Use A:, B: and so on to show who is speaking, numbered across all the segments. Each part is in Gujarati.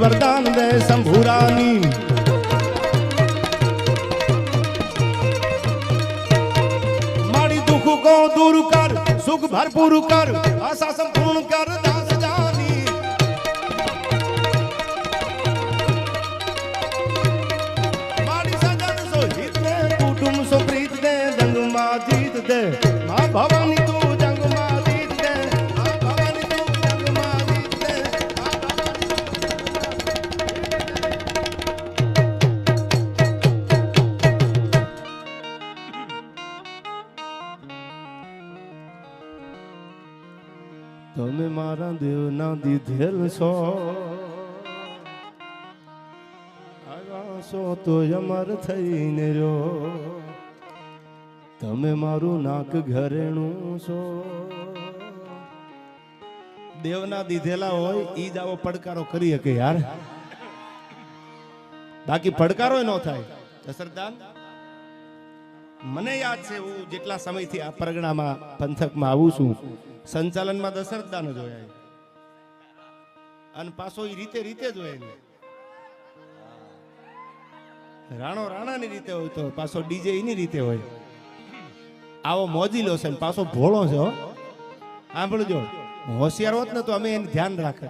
A: વરદાન દે શંભુરાની મારી દુઃખ કો દૂર કર સુખ ભરપૂર કર આશા દેવના દીધેલ છો આવ્યા છો તો અમર થઈને રહ્યો તમે મારું નાક ઘરેણું છો દેવના દીધેલા હોય એ જ આવો પડકારો કરી શકે યાર. બાકી પડકારો ન થાય. દશરથદાન મને યાદ છે, હું જેટલા સમયથી આ પરગણામાં પંથકમાં આવું છું, સંચાલનમાં દશરથદાન જ હોય અને પાછો એ રીતે રીતે જ હોય એને. રાણો રાણાની રીતે હોય તો પાછો ડીજે એની રીતે હોય. આવો મોજીલો છે પાછો ભોળો છે સાંભળજો. હોશિયાર હોત ને તો અમે એને ધ્યાન રાખે.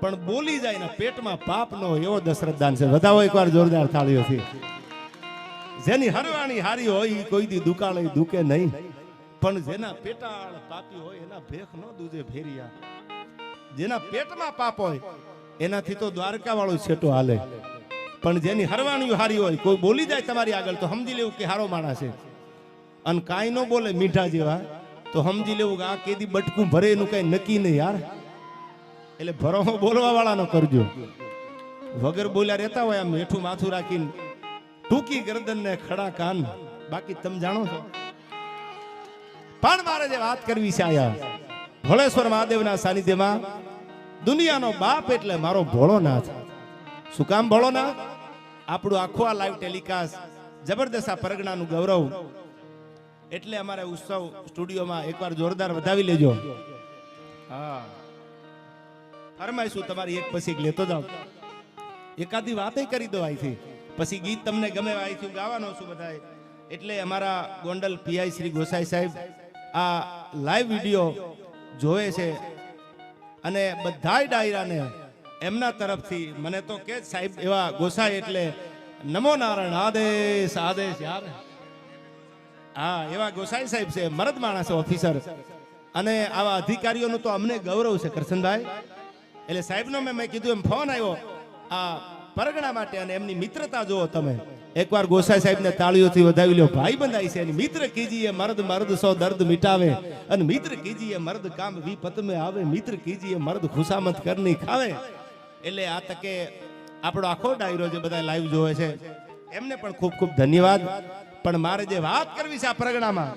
A: પણ બોલી જાય ને પેટમાં પાપ નો એવો એવો દશરથદાન છે. વધાવો એકવાર જોરદાર થાળીઓથી. જેની હરવાણી હારી હોય એ કોઈ દી દુકાળે દુકે નહીં. પણ જેના પેટાળ પાપી હોય એના ભેખ નો દૂધે ફેરિયા જેના પેટમાં પાપ હોય, એનાથી તો દ્વારકા વાળો છેટો હાલે. પણ જેની હરવાણીઓ હારી હોય, કોઈ બોલી જાય તમારી આગળ, તો સમજી લેવું કે હારો માણસ છે. અને કાંઈ ન બોલે મીઠા જેવા, તો સમજી લેવું કે આ કેદી બટકું ભરે એનું કઈ નક્કી નહીં યાર. એટલે ભરો બોલવા વાળાનો કરજો. વગર બોલ્યા રહેતા હોય આમ મીઠું માથું રાખીને ટૂંકી ગરદન ને ખડા કાન. બાકી તમે જાણો છો? પણ મારે જે વાત કરવી છે આયા ભોળેશ્વર મહાદેવના સાનિધ્યમાં દુનિયાનો બાપ એટલે મારો ભોળોનાથ. શું કામ ભોળોનાથ? આપણું આખું આ લાઈવ ટેલિકાસ્ટ જબરદસ્ત આ પરગણાનું ગૌરવ. એટલે અમારે ઉત્સવ સ્ટુડિયોમાં એકવાર જોરદાર વધાવી લેજો. હા. ફરમાઈશું, તમારી એક પછી એક લેતો જાવ એકાદી વાતે કરી દો અહીંથી. પછી ગીત તમને ગમે અહીંથી ગાવાનો છું બધાએ એટલે અમારા ગોંડલ પીઆઈ શ્રી ગોસાઈ સાહેબ આ લાઈવ વીડિયો જોવે છે. અને બધાય ડાયરાને એમના તરફથી મને તો કે સાહેબ એવા ગોસાઈ એટલે નમો નારાયણ, આદેશ આદેશ યાર હા, એવા ગોસાઈ સાહેબ છે, મરદ માણસ ઓફિસર. અને આવા અધિકારીઓનું તો અમને ગૌરવ છે, કરશનભાઈ. એટલે સાહેબનો મેં કીધું એમ, ફોન આવ્યો. આ પરગણા માટે અને એમની મિત્રતા જુઓ તમે. એકવાર ગોસાઈ સાહેબને તાળીઓથી વધાવી લો ભાઈ બંધાય છે. મિત્ર કીજીએ મર્દ મર્દ સો દર્દ મિટાવે અને મિત્ર કીજીએ મર્દ કામ વિપત में આવે. મિત્ર કીજીએ મર્દ ખુશામત કરની ખાવે. એટલે આ તકે આપણો આખો ડાયરો જે બધા લાઈવ જોવે છે, એમને પણ ખૂબ ખૂબ ધન્યવાદ. પણ મારે જે વાત કરવી છે આ પ્રગણામાં,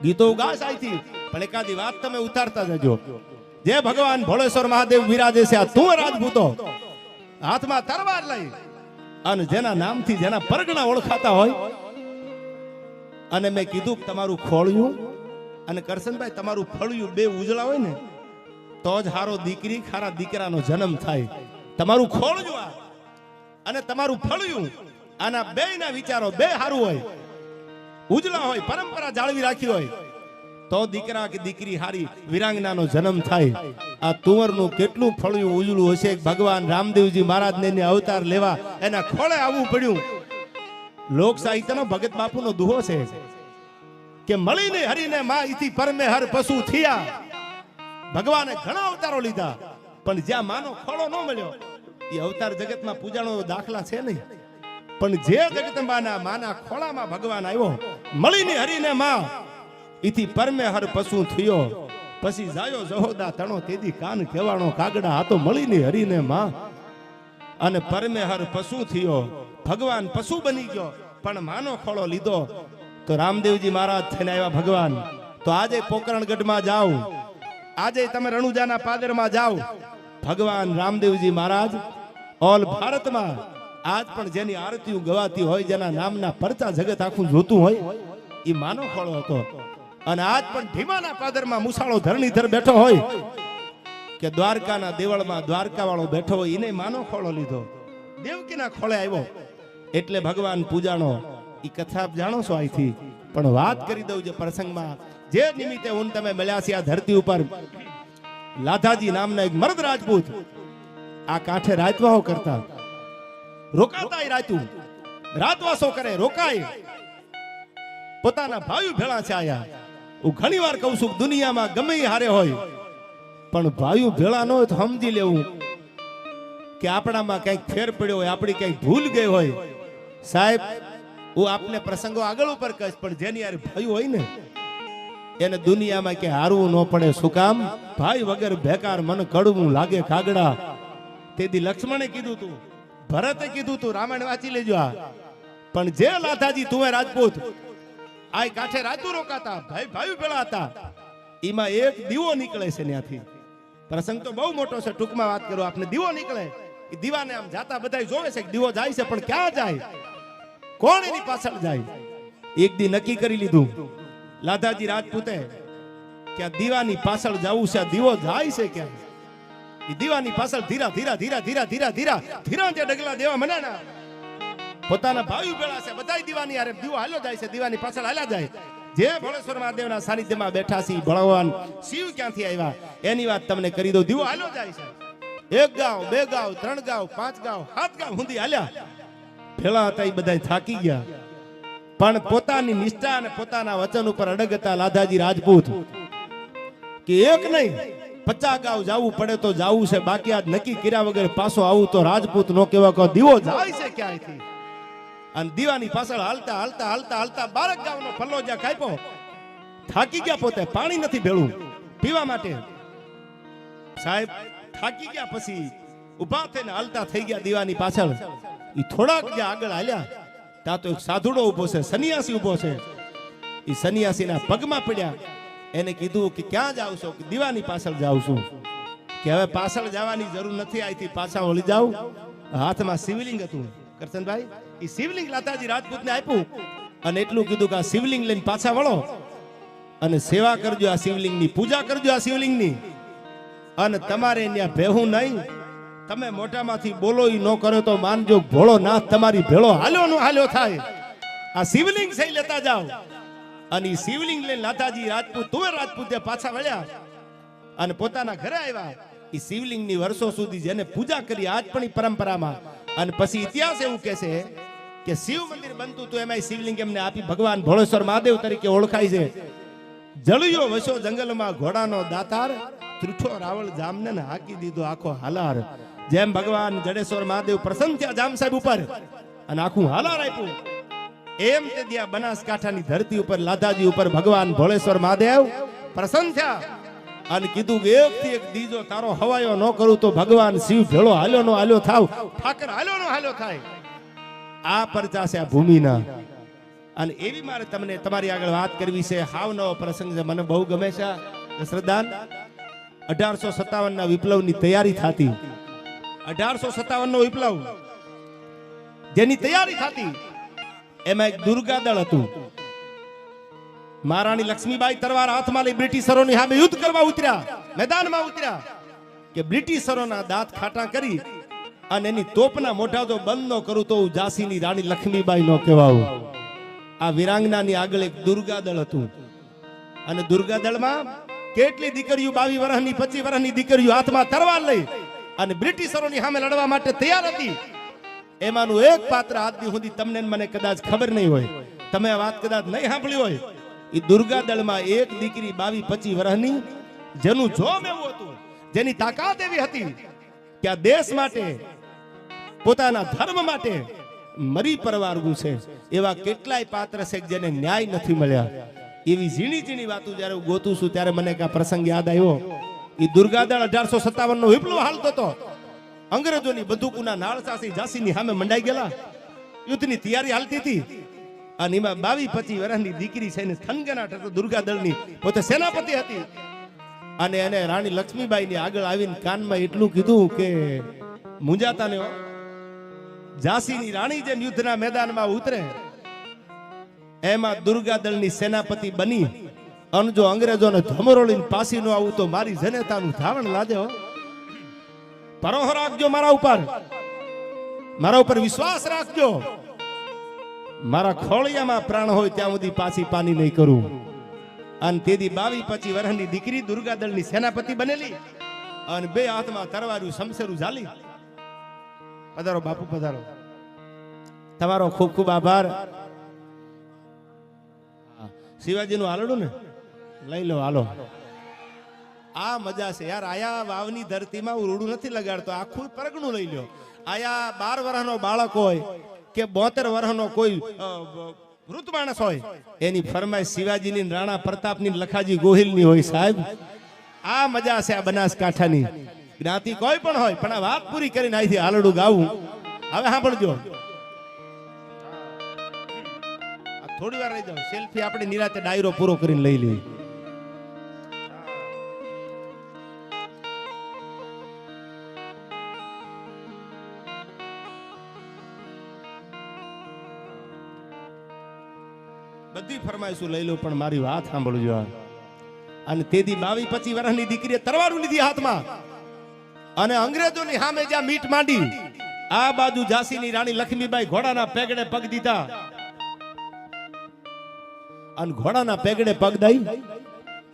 A: ગીતો ઉગાસ આઈથી પણ એકાદી વાત તમે ઉતારતા જજો. જે ભગવાન ભોળેશ્વર મહાદેવ વિરાજે છે, આ તું રાજપૂતો. હાથમાં તરવાર લઈ અને જેના નામથી જેના પરગણા ઓળખાતા હોય, અને મેં કીધું કે તમારું ખોળ્યું અને કરશનભાઈ તમારું ફળિયું બે ઉજળા હોય ને, તો જ હારો દીકરી ખારા દીકરાનો જન્મ થાય. તમારું ખોળ્યું આ. અને તમારું ફળિયું આના બે વિચારો બે હારું હોય. ઉજળા હોય, પરંપરા જાળવી રાખી હોય. તો દીકરા કે દીકરી હારી વિરાંગનાનો જન્મ થાય. આ તુંવરનું કેટલું ફળિયું ઉજળું હશે ભગવાન રામદેવજી મહારાજને અવતાર લેવા એના ખોળે આવવું પડ્યું. લોક સાહિત્યનો ભગત બાપુનો દુહો છે કે મળીને હરીને માં ઈથી પરમે હર પશુ થયા. ભગવાને ઘણા અવતારો લીધા, પણ જ્યાં માનો ખોળો ન મળ્યો એ અવતાર જગતમાં પૂજાનો દાખલા છે નહીં. પણ જે જગદંબાના માના ખોળામાં ભગવાન આવ્યો, મળીને હરીને માં ઈથી પરમે હર પશુ થયો. પછી જાયો જહોદા તણો, તેદી કાન કેવાણો કાગડા હાથો મળીને હરીને માં. અને પરમે હર પશુ થયો. ભગવાન પશુ બની ગયો. પણ માનો ખોળો લીધો. તો રામદેવજી મહારાજ થઈને આવ્યા ભગવાન. તો આજે પોકરણગઢમાં જાઓ. આજે તમે રણુજાના પાદરમાં જાઓ. ભગવાન રામદેવજી મહારાજ, ઓલ ભારતમાં આજ પણ જેની આરતીઓ ગવાતી હોય, જેના નામના પરચા જગત આખું જોતું હોય એ માનો ખોળો હતો. અને આજ પણ ભીમાના પાદરમાં મુસાળો ધરણીધર બેઠો હોય કે દ્વારકાના દેવળમાં દ્વારકા વાળો બેઠો હોય એને માનો ખોળો લીધો. દેવકીના ખોળે આવ્યો. એટલે ભગવાન પૂજાનો એ કથા જાણો છો અહીંથી. પણ વાત કરી દઉં જે પ્રસંગમાં. જે નિમિત્તે હું તમે મળ્યા છે આ ધરતી ઉપર, લાધાજી નામના એક મર્દ રાજપૂત આ કાંઠે રાતવાહો કરતા. રોકાતા રાતું. રાતવાસો કરે, રોકાય. પોતાના ભાઈ ભેળા છે આયા હું ઘણી વાર કહું છું, દુનિયામાં ગમે હારે હોય, પણ ભાઈઓ ભેળા ન હોય તો સમજી લેવું કે આપણામાં કંઈક ફેર પડ્યો હોય, આપણી કંઈક ભૂલ ગઈ હોય. સાહેબ, હું આપને પ્રસંગો આગળ ઉપર કહીશ, પણ જેની યાર ભાઈ હોય ને, એને દુનિયામાં કે હારવું ન પડે. શું કામ? ભાઈ વગર બેકાર મન કડવું લાગે કાગડા. તેથી લક્ષ્મણે કીધું તું, ભરતે કીધું તું, રામાયણ વાંચી લેજો આ. પણ જે લાધાજી તું રાજપૂત આ કાંઠે રાતું રોકાતા ભાઈ ભાઈ પેલા હતા એમાં એક દીવો નીકળે છે ત્યાંથી પ્રસંગ તો બહુ મોટો છે, ટૂંકમાં વાત કરું, આપને દીવો નીકળે. એ દીવાને આમ જાતા બધા જોવે છે કે દીવો જાય છે, પણ ક્યાં જાય? કોણ એની પાછળ જાય? એક દી નક્કી કરી લીધું. લાધાજી રાજપૂતે, કે આ દીવાની પાછળ જવું છે, આ દીવો જાય છે ક્યાં? એ દીવાની પાછળ ધીરા ધીરા ધીરા ધીરા ધીરા ધીરા ધીરા જે ડગલા દેવા મને ના પોતાના ભાઈ ભેળા છે. બધા દીવાની આરે દીવો હાલ્યો જાય છે. દીવાની પાછળ હાલ્યા જાય. જે ભોળેશ્વર મહાદેવના સાનિધ્યમાં બેઠા છે ભગવાન શિવ ક્યાંથી આવ્યા? એની વાત તમને કરી દઉં. દીવો હાલ્યો જાય છે. એક ગાવ, બે ગાવ, ત્રણ ગાવ, પાંચ ગાવ, સાત ગાવ સુધી હાલ્યા. ભેળા હતા એ બધા થાકી ગયા. પણ પોતાની નિષ્ઠા અને પોતાના વચન ઉપર અડગ હતા લાધાજી રાજપૂત કે એક નહીં, પચાસ ગાવ જવું પડે તો જવું છે. બાકી આજ નક્કી કર્યા વગર પાછો આવું તો રાજપૂત નો કેવા કહો. દીવો જાય છે ક્યાંયથી? અને દીવાની પાછળ હાલતા હાલતા હાલતા હાલતા બારક ગામનો પલ્લો જ્યાં કાપ્યો, થાકી ગયા પોતે, પાણી નથી ભેળું. પીવા માટે સાહેબ, થાકી ગયા પછી ઊભા થઈને હાલતા થઈ ગયા દીવાની પાછળ. એ થોડાક જે આગળ હાલ્યા, ત્યાં તો એક સાધુડો ઊભો છે, સન્યાસી ઊભો છે. એ સન્યાસીના પગમાં પડ્યા. એને કીધું કે ક્યાં જાવ છો? કે દીવાની પાછળ જાઉં છું. કે હવે પાછળ જવાની જરૂર નથી, આઈથી પાછા વળી જાવ હાથમાં શિવલિંગ હતું. કરશનભાઈ એ શિવલિંગ લાતાજી રાજપૂતને આપ્યું અને એટલું કીધું કે આ શિવલિંગ લઈને પાછા વળો. અને સેવા કરજો આ શિવલિંગની, પૂજા કરજો આ શિવલિંગની. અને તમારે ત્યાં ભેહું નહીં. તમે મોટામાંથી બોલો ન કરો તો માનજો ભોળો નાથ તમારી ભેળો હાલ્યો નો હાલ્યો થાય. આ શિવલિંગ સહી લેતા જાઓ. અને શિવલિંગ લઈને લાતાજી રાજપૂત, તુવેર રાજપૂત પાછા વળ્યા. અને પોતાના ઘરે આવ્યા. એ શિવલિંગની વર્ષો સુધી જેને પૂજા કરી, આજ પણ પરંપરામાં. અને પછી ઇતિહાસ એવું કહે છે કે શિવ મંદિર બનતું હતું એમાં શિવલિંગ એમને આપી ભગવાન ભોળેશ્વર મહાદેવ તરીકે ઓળખાય છે. જળિયો વસો જંગલમાં ઘોડાનો દાતાર, ત્રુઠો રાવળ જામને હાકી દીધો આખો હાલાર. જેમ ભગવાન જડેશ્વર મહાદેવ પ્રસન્ન થયા જામ સાહેબ ઉપર, અને આખું હાલાર આપ્યું. એમ તે દિયા બનાસકાંઠાની ધરતી ઉપર, લાધાજી ઉપર ભગવાન ભોળેશ્વર મહાદેવ પ્રસન્ન થયા અને કીધું કે એક થી એક દીજો તારો હવાયો ન કરું તો ભગવાન શિવ ભેળો હાલ્યો નો હાલ્યો થાવ. ઠાકર હાલ્યો નો હાલ્યો થાય. આ પરચા છે આ ભૂમિના. અને એવી મારે તમને તમારી આગળ વાત કરવી છે. હાવ નવો પ્રસંગ છે મને બહુ ગમે છે. દશરથદાન, અઢારસો સત્તાવન ના વિપ્લવની તૈયારી થતી. અઢારસો સત્તાવન નો વિપ્લવ, જેની તૈયારી થતી, એમાં એક દુર્ગા દળ હતું. મહારાણી લક્ષ્મીબાઈ તરવાર હાથમાં લઈ બ્રિટિશરોની સામે યુદ્ધ કરવા ઉતર્યા. મેદાનમાં ઉતર્યા કે બ્રિટિશરોના દાંત ખાટા કરી અને એની તોપના મોઢા જો બંધ ન કરું તો હું ઝાંસીની રાણી લક્ષ્મીબાઈ નો કહેવાવું આ વિરાંગનાની આગળ એક દુર્ગાદળ હતું. અને દુર્ગા કેટલી દીકરીઓ બાવી વર્ષની પચીસ વર્ષની દીકરીઓ હાથમાં તરવાર લઈ અને બ્રિટિશરોની સામે લડવા માટે તૈયાર હતી. એમાંનું એક પાત્ર આજની સુધી તમને મને કદાચ ખબર નહીં હોય. તમે વાત કદાચ નહીં સાંભળી હોય. એ દુર્ગા દળમાં એક દીકરી બાવી પચીસ વર્ષની જેનું જોમ એવું હતું, જેની તાકાત એવી હતી કે આ દેશ માટે પોતાના ધર્મ માટે મરી પરવારવું છે. એવા કેટલાય પાત્ર છે જેને ન્યાય નથી મળ્યા. એવી ઝીણી ઝીણી વાતો જ્યારે ગોતું છું, ત્યારે મને કા પ્રસંગ યાદ આવ્યો. એ દુર્ગાદળ અઢારસો સત્તાવન નો વિપ્લવ હાલતો હતો. અંગ્રેજોની બંદૂકોના નાળસાસી ઝાંસીની સામે મંડાઈ ગયેલા. યુદ્ધની તૈયારી હાલતી હતી. અને એમાં બાવી પચી વર્ષની દીકરી છે ને થનગનાટ હતો દુર્ગાદળની પોતે સેનાપતિ હતી. અને એને રાણી લક્ષ્મીબાઈ ને આગળ આવીને કાનમાં એટલું કીધું કે, મુંજાતા ને. ઝાંસીની રાણી જેમ યુદ્ધના મેદાનમાં ઉતરે, એમાં દુર્ગા દળની સેનાપતિ બની. અને જો અંગ્રેજોને ધમરોળીને પાસી ન આવું તો મારી જનેતાનું ધાવણ લાજે પરોહ રાખજો મારા ઉપર. મારા ઉપર વિશ્વાસ રાખજો. મારા ખોળિયામાં પ્રાણ હોય ત્યાં સુધી પાછી પાની નહીં કરું. અને તેથી બાવી પછી વરહની દીકરી દુર્ગાદળની સેનાપતિ બનેલી. અને બે હાથમાં તરવારું શમશેરું ઝાલી. પધારો, બાપુ, પધારો. તમારો ખૂબ ખૂબ આભાર. શિવાજીનું હાલડું ને? લઈ લો, હાલો. આ મજા છે યાર, આયા વાવની ધરતીમાં હું રૂડું નથી લગાડતો, આખું પરગણું લઈ લ્યો. આયા બાર વર્ષનો બાળક હોય કે બોતેર વર્ષનો કોઈ વૃદ્ધ માણસ હોય, એની ફરમાઈશ શિવાજીની રાણા પ્રતાપની લખાજી ગોહિલની હોય સાહેબ. આ મજા છે આ બનાસકાંઠાની. જ્ઞાતિ કોઈ પણ હોય, પણ આ વાત પૂરી કરીને અહીંથી આલડું ગાવું. હવે સાંભળજો. થોડી વાર રહી જાવ સેલ્ફી આપણે નિરાતે ડાયરો પૂરો કરીને લઈ લઈએ લો, પણ મારી વાત સાંભળજો અને તેથી બાવી પચી વર્ષની દીકરીએ તરવારું લીધી હાથમાં. અને અંગ્રેજોની સામે જ્યાં મીટ માંડી, આ બાજુ ઝાંસીની રાણી લક્ષ્મીબાઈ ઘોડાના પેગડે પગ દીધા. અને ઘોડાના પેગડે પગ દઈ,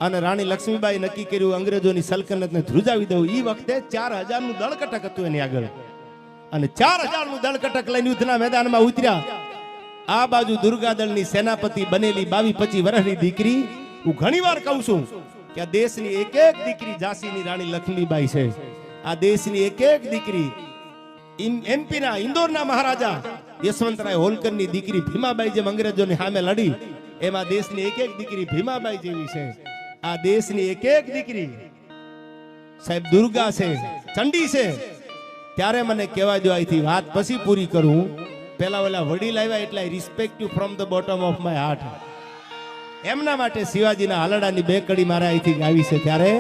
A: અને રાણી લક્ષ્મીબાઈ નક્કી કર્યું, અંગ્રેજોની સલ્તનતને ધ્રુજાવી દઉં. એ વખતે ચાર હજારનું દળકટક હતું એની આગળ. અને ચાર હજારનું દળકટક લઈને યુદ્ધના મેદાનમાં ઉતર્યા. આ બાજુ દુર્ગાદળની સેનાપતિ બનેલી બાવી પચી વર્ષની દીકરી, હું ઘણી વાર કહું છું કે દેશની એક એક દીકરી ઝાંસીની રાણી લક્ષ્મીબાઈ છે. આ દેશની એક એક દીકરી એમપીના ઇન્દોરના મહારાજા, યશવંતરાય હોલકરની દીકરી ભીમાબાઈ જેમ અંગ્રેજોની સામે લડી. એમાં દેશની એક એક દીકરી ભીમાબાઈ જેવી છે. આ દેશની એક એક દીકરી સાહેબ દુર્ગા છે, ચંડી છે. ત્યારે મને કહેવા દો અહીંથી વાત પછી પૂરી કરું. પેલા ઓલા વડીલ આવ્યા એટલે respect you from the bottom of my heart એમના માટે શિવાજીના હાલડાની બે કડી મારે અહીંથી ગાવી છે ત્યારે.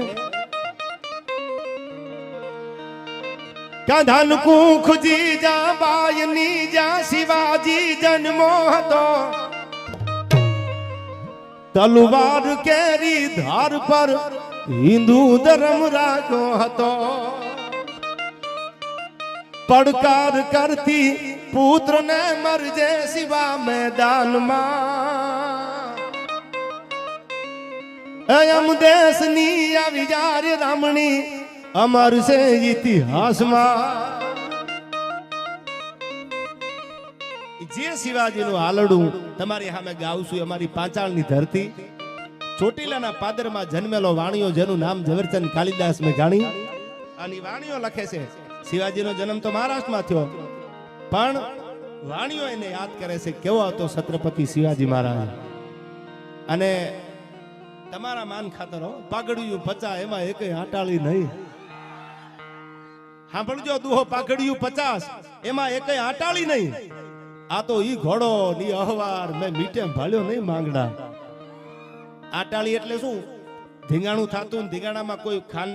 A: કાંધાન ખુજી જા બાયની જા શિવાજી જન્મો હતો. તલવાર કેરી ધાર પર હિન્દુ ધર્મ રાખ્યો હતો. પડકાર કરતી પુત્રને મરજે શિવા મેદાનમાં. અયમ દેશની આવી જારે રામણી અમર છે ઇતિહાસમાં જે શિવાજીનું હાલડું તમારી સામે ગાઉં છું અમારી પાંચાળની ધરતી ચોટીલાના પાદરમાં જન્મેલો વાણીઓ જેનું નામ ઝવેરચંદ કાલિદાસ મેઘાણી આની વાણીઓ લખે છે શિવાજીનો જન્મ તો મહારાષ્ટ્રમાં થયો પણ વાણીઓ એને યાદ કરે છે કેવો હતો છત્રપતિ શિવાજી મહારાજ? અને તમારા માન ખાતર હો પચા, એમાં એક આટાળી નહીં. સાંભળજો, દુહો પાઘડિયું પચાસ. એમાં એક આટાળી નહીં. આ તો ઈ ઘોડો ની અહવાર, મેં મીટે ભાળ્યો નહીં માંગડા. આટાળી એટલે શું? ધીંગાણું થતું ધીંગાણામાં કોઈ ખાન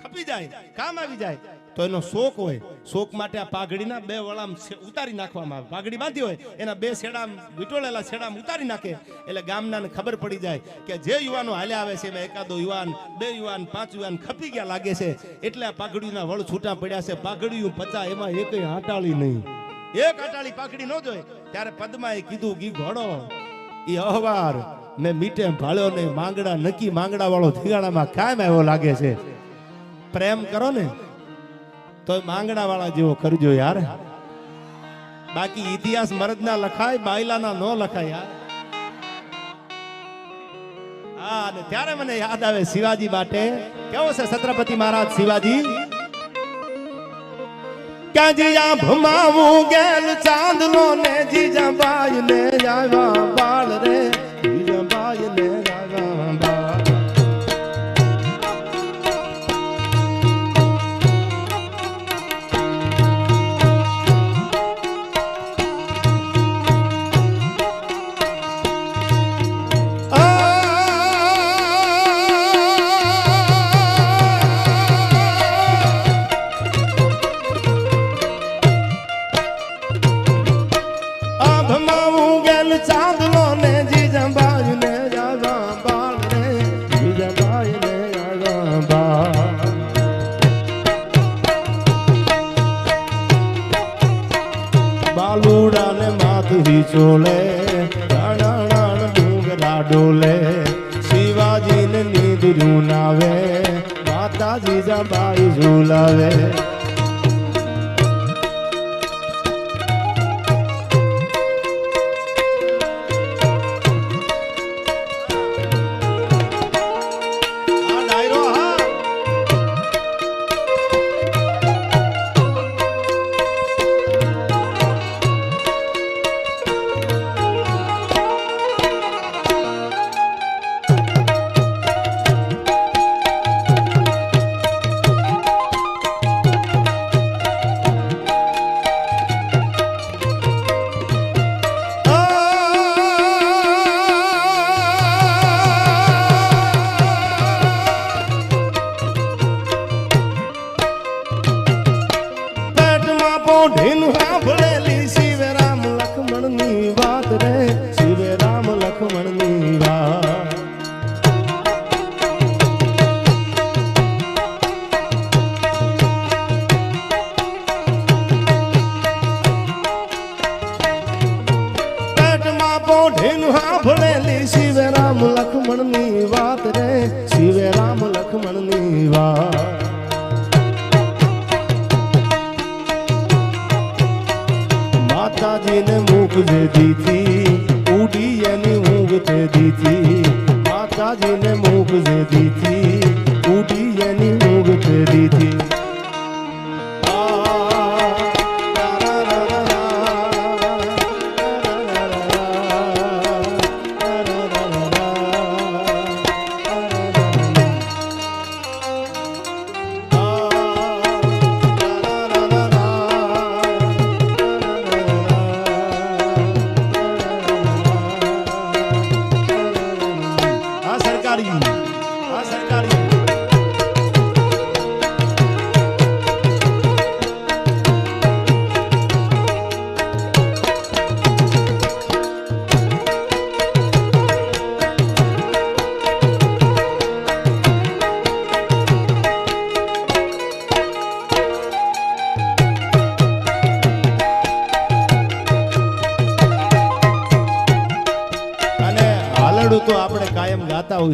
A: ખપી જાય, કામ આવી જાય. તો એનો શોક હોય શોક માટે આ પાઘડીના બે વળામ ઉતારી નાખવામાં આવે. પાઘડી બાંધી હોય, એના બે છેડામ, વિટોળેલા છેડામ ઉતારી નાખે, એટલે ગામનાને ખબર પડી જાય કે જે યુવાનો હાલ્યા આવે છે, એમાં એકાદો યુવાન, બે યુવાન, પાંચ યુવાન ખપી ગયા લાગે છે, એટલે આ પાઘડીના વળ છૂટા પડ્યા છે. પાઘડીયું પચા, એમાં એકય હાટાળી નહીં. એક આટાળી પાઘડી ન જોઈ ત્યારે પદ્માએ કીધું, ગી ઘોડો એ અહવાર મેં મીઠે ભાળ્યો ને માંગડા, નકી માંગડા વાળો ધીગાડામાં કાયમ આવ્યો લાગે છે. પ્રેમ કરો ને તો માંગણા વાળા જેવો કરજો યાર. બાકી ઇતિહાસ મરદના લખાય, બાયલાના ન લખાય યાર. હા, અને ત્યારે મને યાદ આવે શિવાજી માટે. કેવો છે છત્રપતિ મહારાજ શિવાજી? ક્યાં જીયા ભમાવું ગેલ ચાંદલો ને જીજા બાય ને આવ્યા બાળ રે જીજા બાય ને પેટમાં પોઢીનું સાંભળેલી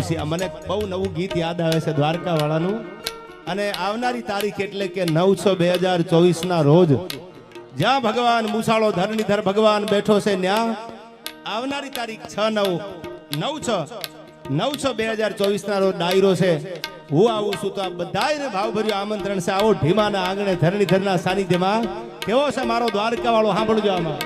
A: હોય મને બહુ નવું ગીત યાદ આવે છે દ્વારકા વાળાનું અને આવનારી તારીખ એટલે કે નવ છ બે હજાર ચોવીસ ના રોજ જ્યાં ભગવાન મુસાળો ધરણીધર ભગવાન બેઠો છે ત્યાં, આવનારી તારીખ છ નવ નવ છ નવ છ બે હજાર ચોવીસ ના રોજ ડાયરો છે. હું આવું છું તો આ બધાયને ભાવભર્યું આમંત્રણ છે. આવો ઢીમાના આંગણે ધરણીધરના સાનિધ્યમાં. કેવો છે મારો દ્વારકા વાળો સાંભળજો આમાં.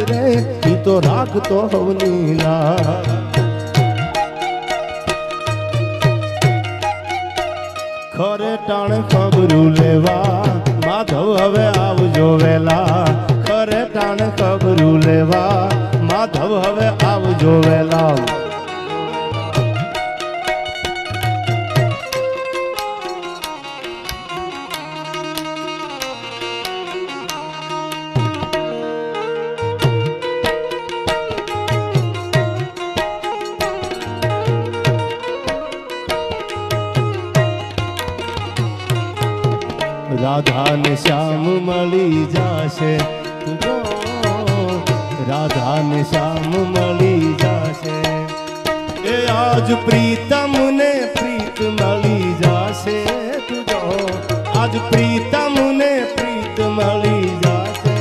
A: રે. ઈ તો રાખતો હવની લાજ ખરે ટાણે ખબરું લેવા. માધવ હવે આવજો વેલા. ખરે ટાણે ખબરું લેવા. માધવ હવે આવજો વેલા રાધા ને શ્યામ મળી જાશે. જો રાધા ને શ્યામ મળી જાશે. એ આજ પ્રીતમ ને પ્રીત મળી જશે. તુજો આજ પ્રીતમ ને પ્રીત મળી જાશે.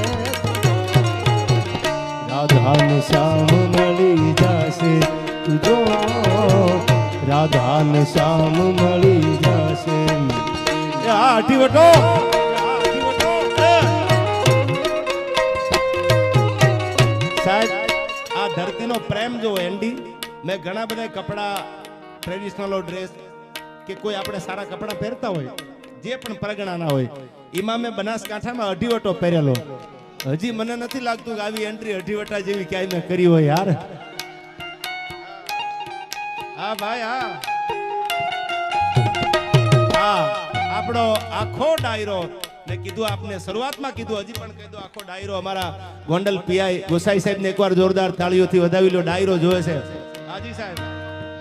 A: રાધા ને શ્યામ મળી જાશે. તુજો રાધા ને શ્યામ મળી જાશે. આઠી હા, આ પ્રેમ જો એન્ડી મેં ઘણા બધા કપડાં ટ્રેડિશનલો ડ્રેસ કે કોઈ આપણે સારા કપડાં પહેરતા હોય, જે પણ પરગણાના હોય, એમાં મેં બનાસકાંઠામાં અઢીવટો પહેરેલો. હજી મને નથી લાગતું કે આવી એન્ટ્રી અઢીવટા જેવી ક્યાંય મેં કરી હોય યાર. હા, ભાઈ, હા. હા, આપણો આખો ડાયરો મેં કીધું આપને, શરૂઆતમાં કીધું, હજી પણ કહી દઉં આખો ડાયરો અમારા ગોંડલ પીઆઈ ગોસાઈ સાહેબ ને એકવાર જોરદાર તાળીઓથી વધાવી લો ડાયરો જોવે છે. હાજી સાહેબ.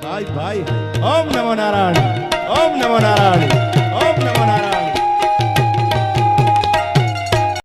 A: ભાઈ ભાઈ ઓમ નમો નારાયણ, ઓમ નમો નારાયણ.